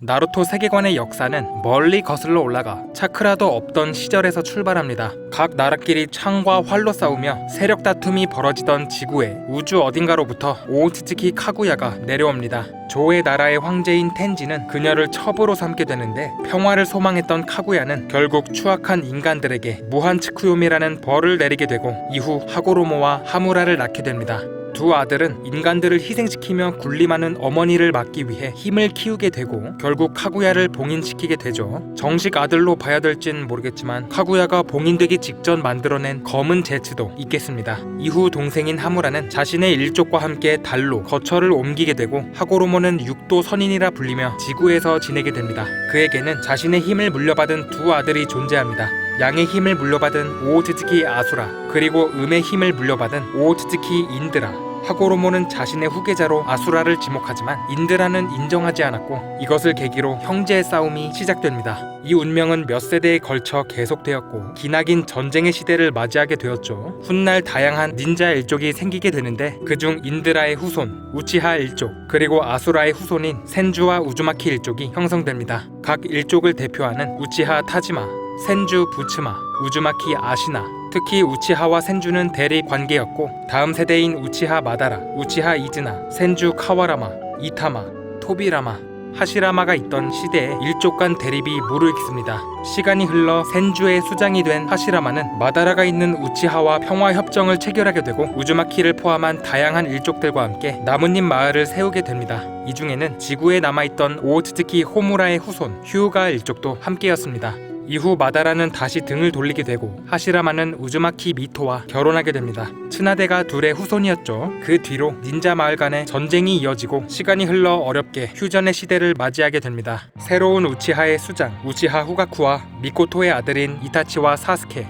나루토 세계관의 역사는 멀리 거슬러 올라가 차크라도 없던 시절에서 출발합니다. 각 나라끼리 창과 활로 싸우며 세력 다툼이 벌어지던 지구에 우주 어딘가로부터 오우츠츠키 카구야가 내려옵니다. 조의 나라의 황제인 텐지는 그녀를 첩으로 삼게 되는데 평화를 소망했던 카구야는 결국 추악한 인간들에게 무한 츠쿠요미라는 벌을 내리게 되고 이후 하고로모와 하무라를 낳게 됩니다. 두 아들은 인간들을 희생시키며 군림하는 어머니를 막기 위해 힘을 키우게 되고 결국 카구야를 봉인시키게 되죠. 정식 아들로 봐야 될진 모르겠지만 카구야가 봉인되기 직전 만들어낸 검은 제츠도 있겠습니다. 이후 동생인 하무라는 자신의 일족과 함께 달로 거처를 옮기게 되고 하고로모는 육도 선인이라 불리며 지구에서 지내게 됩니다. 그에게는 자신의 힘을 물려받은 두 아들이 존재합니다. 양의 힘을 물려받은 오오츠츠키 아수라 그리고 음의 힘을 물려받은 오오츠츠키 인드라 하고로모는 자신의 후계자로 아수라를 지목하지만 인드라는 인정하지 않았고 이것을 계기로 형제의 싸움이 시작됩니다. 이 운명은 몇 세대에 걸쳐 계속되었고 기나긴 전쟁의 시대를 맞이하게 되었죠. 훗날 다양한 닌자 일족이 생기게 되는데 그중 인드라의 후손 우치하 일족 그리고 아수라의 후손인 센주와 우즈마키 일족이 형성됩니다. 각 일족을 대표하는 우치하 타지마 센주 부츠마, 우즈마키 아시나, 특히 우치하와 센주는 대리 관계였고 다음 세대인 우치하 마다라, 우치하 이즈나, 센주 카와라마, 이타마, 토비라마, 하시라마가 있던 시대에 일족 간 대립이 무르익습니다. 시간이 흘러 센주의 수장이 된 하시라마는 마다라가 있는 우치하와 평화 협정을 체결하게 되고 우즈마키를 포함한 다양한 일족들과 함께 나뭇잎 마을을 세우게 됩니다. 이 중에는 지구에 남아있던 오오츠츠키 호무라의 후손 휴가 일족도 함께였습니다. 이후 마다라는 다시 등을 돌리게 되고 하시라마는 우즈마키 미토와 결혼하게 됩니다. 츠나데가 둘의 후손이었죠. 그 뒤로 닌자 마을 간의 전쟁이 이어지고 시간이 흘러 어렵게 휴전의 시대를 맞이하게 됩니다. 새로운 우치하의 수장 우치하 후가쿠와 미코토의 아들인 이타치와 사스케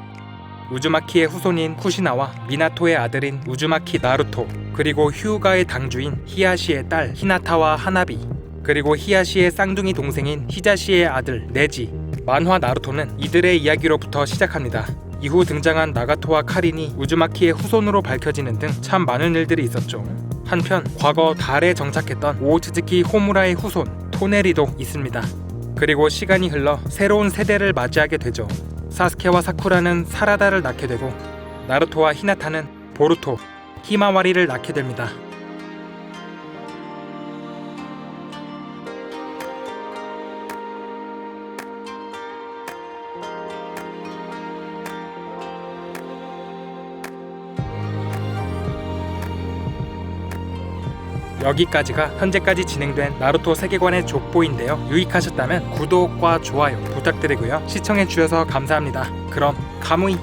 우즈마키의 후손인 쿠시나와 미나토의 아들인 우즈마키 나루토 그리고 휴가의 당주인 히야시의 딸 히나타와 하나비 그리고 히야시의 쌍둥이 동생인 히자시의 아들 네지 만화 나루토는 이들의 이야기로부터 시작합니다. 이후 등장한 나가토와 카린이 우즈마키의 후손으로 밝혀지는 등 참 많은 일들이 있었죠. 한편 과거 달에 정착했던 오츠즈키 호무라의 후손 토네리도 있습니다. 그리고 시간이 흘러 새로운 세대를 맞이하게 되죠. 사스케와 사쿠라는 사라다를 낳게 되고 나루토와 히나타는 보루토, 히마와리를 낳게 됩니다. 여기까지가 현재까지 진행된 나루토 세계관의 족보인데요. 유익하셨다면 구독과 좋아요 부탁드리고요. 시청해 주셔서 감사합니다. 그럼 가무이